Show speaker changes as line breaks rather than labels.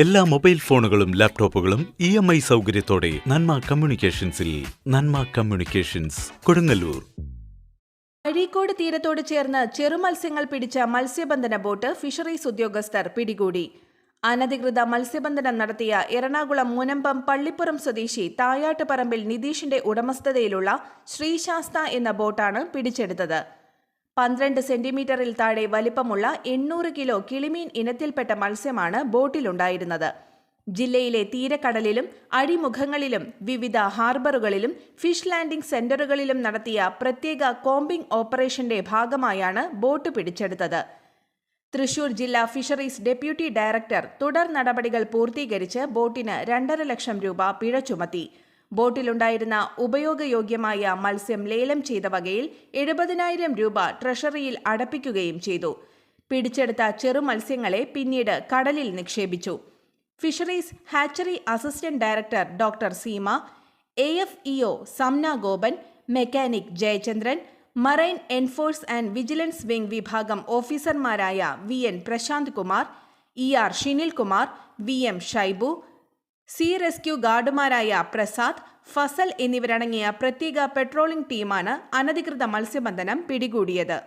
എല്ലാ മൊബൈൽ ഫോണുകളും ലാപ്ടോപ്പുകളും ഇ എം ഐ സൗകര്യത്തോടെ നന്മ കമ്മ്യൂണിക്കേഷൻസിൽ നന്മ കമ്മ്യൂണിക്കേഷൻസ് കൊടുങ്ങല്ലൂർ.
അഴീക്കോട് തീരത്തോട് ചേർന്ന് ചെറുമത്സ്യങ്ങൾ പിടിച്ച മത്സ്യബന്ധന ബോട്ട് ഫിഷറീസ് ഉദ്യോഗസ്ഥർ പിടികൂടി. അനധികൃത മത്സ്യബന്ധനം നടത്തിയ എറണാകുളം മുനമ്പം പള്ളിപ്പുറം സ്വദേശി തായാട്ടുപറമ്പിൽ നിതീഷിന്റെ ഉടമസ്ഥതയിലുള്ള ശ്രീശാസ്ത എന്ന ബോട്ടാണ് പിടിച്ചെടുത്തത്. പന്ത്രണ്ട് സെന്റിമീറ്ററിൽ താഴെ വലിപ്പമുള്ള എണ്ണൂറ് കിലോ കിളിമീൻ ഇനത്തിൽപ്പെട്ട മത്സ്യമാണ് ബോട്ടിലുണ്ടായിരുന്നത്. ജില്ലയിലെ തീരക്കടലിലും അഴിമുഖങ്ങളിലും വിവിധ ഹാർബറുകളിലും ഫിഷ് ലാൻഡിംഗ് സെന്ററുകളിലും നടത്തിയ പ്രത്യേക കോമ്പിംഗ് ഓപ്പറേഷന്റെ ഭാഗമായാണ് ബോട്ട് പിടിച്ചെടുത്തത്. തൃശൂർ ജില്ലാ ഫിഷറീസ് ഡെപ്യൂട്ടി ഡയറക്ടർ തുടർ നടപടികൾ പൂർത്തീകരിച്ച് ബോട്ടിന് രണ്ടര ലക്ഷം രൂപ പിഴ ചുമത്തി. ബോട്ടിലുണ്ടായിരുന്ന ഉപയോഗയോഗ്യമായ മത്സ്യം ലേലം ചെയ്ത വകയിൽ എഴുപതിനായിരം രൂപ ട്രഷറിയിൽ അടപ്പിക്കുകയും ചെയ്തു. പിടിച്ചെടുത്ത ചെറുമത്സ്യങ്ങളെ പിന്നീട് കടലിൽ നിക്ഷേപിച്ചു. Fisheries hatchery assistant director doctor Seema A F EO Samna Gopan mechanic Jayachandran marine enforce and vigilance wing വിഭാഗം ഓഫീസർമാരായ V N Prashanth Kumar E R Shinil Kumar V M Shaibu C rescue ഗാർഡുമാരായ Prasad Fazal എന്നിവരടങ്ങിയ പ്രത്യേക patrolling ടീമാണ് അനധികൃത മത്സ്യബന്ധനം പിടികൂടിയത്.